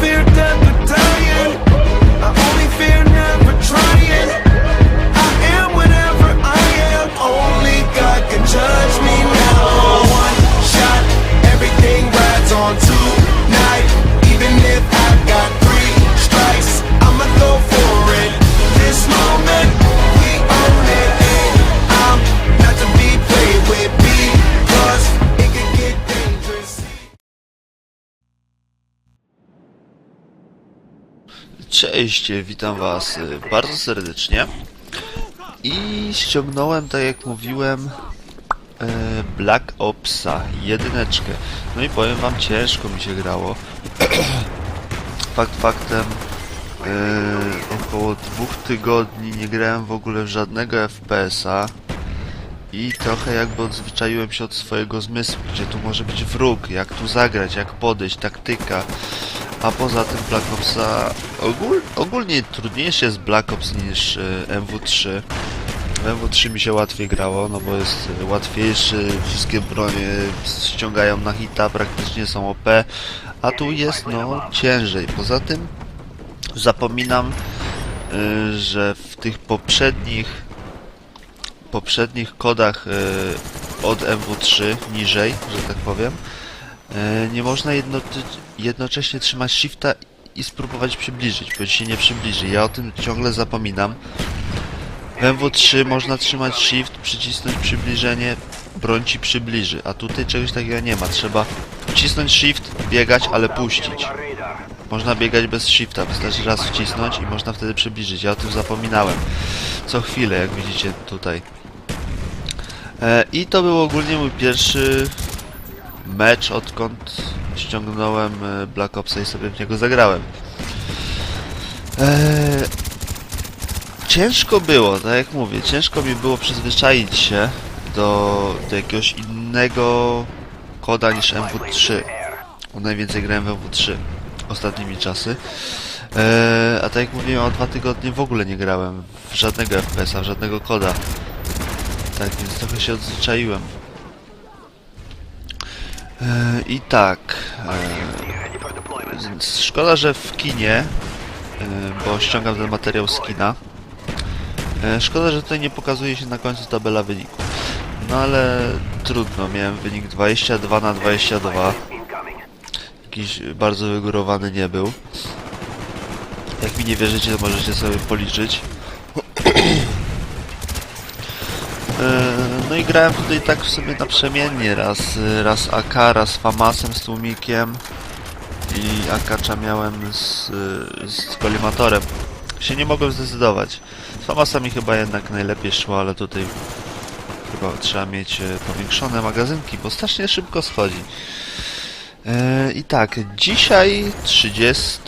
fear death or dying. I only fear never trying. I am whatever I am. Only God can judge me now. One shot, everything rides on tonight. Cześć, witam was y, bardzo serdecznie i ściągnąłem, tak jak mówiłem, e, Black Opsa, jedyneczkę. No i powiem wam, ciężko mi się grało. Fakt faktem, e, około dwóch tygodni nie grałem w ogóle w żadnego FPS-a i trochę jakby odzwyczaiłem się od swojego zmysłu, gdzie tu może być wróg, jak tu zagrać, jak podejść, taktyka. A poza tym Black Opsa ogól, ogólnie trudniejszy jest Black Ops niż e, MW3. W MW3 mi się łatwiej grało, no bo jest e, łatwiejszy, wszystkie bronie ściągają na hita, praktycznie są OP, a tu jest no ciężej. Poza tym zapominam, e, że w tych poprzednich poprzednich kodach e, od MW3 niżej, że tak powiem, e, nie można jedno, jednocześnie trzymać shifta i spróbować przybliżyć, bo ci się nie przybliży. Ja o tym ciągle zapominam. W MW3 można trzymać shift, przycisnąć przybliżenie, broń ci przybliży, a tutaj czegoś takiego nie ma. Trzeba wcisnąć shift, biegać, ale puścić. Można biegać bez shifta, wystarczy raz wcisnąć i można wtedy przybliżyć. Ja o tym zapominałem. Co chwilę, jak widzicie tutaj. E, I to był ogólnie mój pierwszy mecz, odkąd ściągnąłem e, Black Opsa i sobie w niego zagrałem. E, ciężko było, tak jak mówię, ciężko mi było przyzwyczaić się do, do jakiegoś innego koda niż MW3. Bo najwięcej grałem w MW3 ostatnimi czasy. E, a tak jak mówiłem, o dwa tygodnie w ogóle nie grałem w żadnego FPS-a, w żadnego koda. Tak, więc trochę się odzwyczaiłem. E, I tak. E, szkoda, że w kinie, e, bo ściągam ten materiał z kina. Szkoda, że tutaj nie pokazuje się na końcu tabela wyników. No ale trudno, miałem wynik 22 na 22. Jakiś bardzo wygórowany nie był. Jak mi nie wierzycie, to możecie sobie policzyć. No i grałem tutaj tak w sobie naprzemiennie, raz, raz AK, raz Famasem z tłumikiem i Akacza miałem z, z kolimatorem. Się nie mogłem zdecydować. Z Famasami chyba jednak najlepiej szło, ale tutaj chyba trzeba mieć e, powiększone magazynki, bo strasznie szybko schodzi. E, I tak, dzisiaj 30,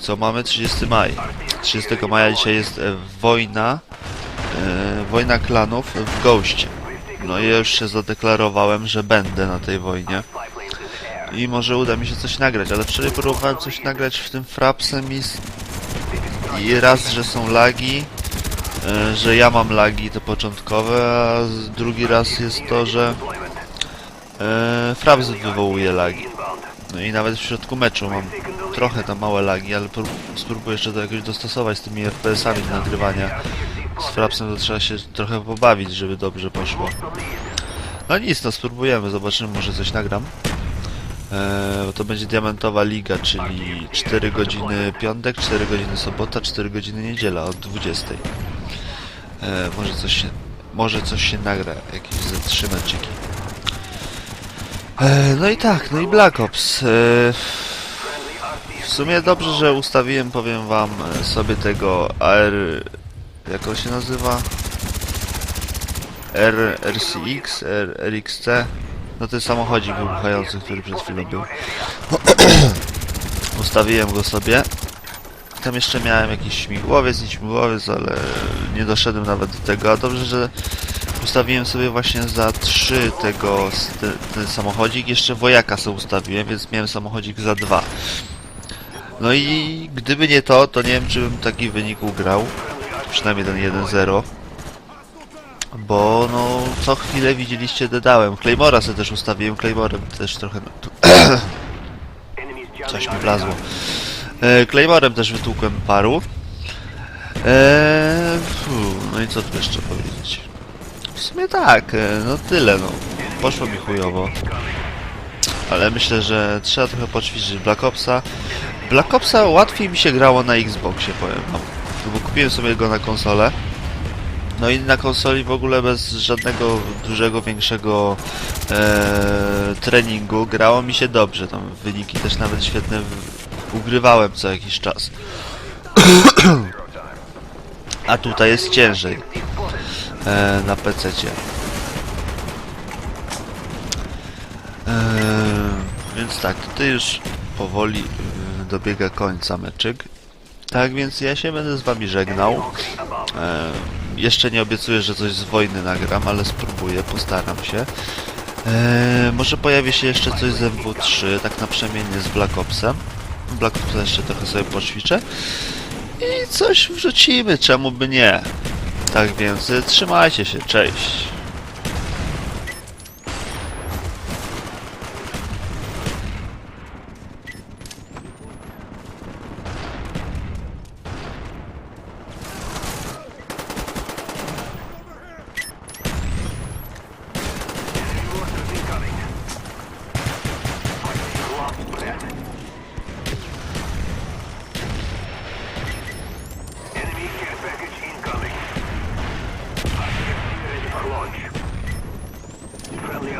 co mamy? 30 maj. 30 maja dzisiaj jest e, wojna, wojna klanów w Ghoście. No i ja już się zadeklarowałem, że będę na tej wojnie. I może uda mi się coś nagrać, ale wczoraj próbowałem coś nagrać w tym Frapsem i, i raz, że są lagi, e, że ja mam lagi te początkowe, a drugi raz jest to, że e, Fraps wywołuje lagi. No i nawet w środku meczu mam trochę tam małe lagi, ale prób- spróbuję jeszcze to jakoś dostosować z tymi FPS-ami do nagrywania. Z Frapsem to trzeba się trochę pobawić, żeby dobrze poszło. No nic, no spróbujemy, zobaczymy, może coś nagram. Eee, to będzie Diamentowa Liga, czyli 4 godziny piątek, 4 godziny sobota, 4 godziny niedziela od 20. Eee, może coś się, może coś się nagra, jakieś ze trzy meczyki. E, No i tak, no i Black Ops. E, W sumie dobrze, że ustawiłem, powiem wam, e, sobie tego AR... Jak on się nazywa? R, RCX, R, RXC. No ten samochodzik wybuchający, który przed chwilą był. Ustawiłem go sobie. Tam jeszcze miałem jakiś śmigłowiec, nie śmigłowiec, ale nie doszedłem nawet do tego. A dobrze, że ustawiłem sobie właśnie za 3 tego s- te, ten samochodzik. Jeszcze wojaka sobie ustawiłem, więc miałem samochodzik za 2. No i gdyby nie to, to nie wiem, czy bym taki wynik ugrał. Przynajmniej ten 1-0. Bo no, co chwilę widzieliście, dodałem. Claymora sobie też ustawiłem, Claymorem też trochę... Coś mi wlazło. E, Claymorem też wytłukłem paru. E, no i co tu jeszcze powiedzieć? W sumie tak, e, no tyle no. Poszło mi chujowo. Ale myślę, że trzeba trochę poćwiczyć Black Opsa. Black Opsa łatwiej mi się grało na Xboxie, powiem wam. Kupiłem sobie go na konsolę. No i na konsoli w ogóle bez żadnego dużego, większego e, treningu grało mi się dobrze. Tam wyniki też nawet świetne ugrywałem co jakiś czas. A tutaj jest ciężej e, na PC-cie. E, więc tak, tutaj już powoli e, dobiega końca meczyk. Tak więc ja się będę z wami żegnał. E, jeszcze nie obiecuję, że coś z wojny nagram, ale spróbuję, postaram się. E, może pojawi się jeszcze coś z MW3, tak naprzemiennie z Black Opsem. Black Opsa jeszcze trochę sobie poćwiczę. I coś wrzucimy, czemu by nie. Tak więc y, trzymajcie się, cześć.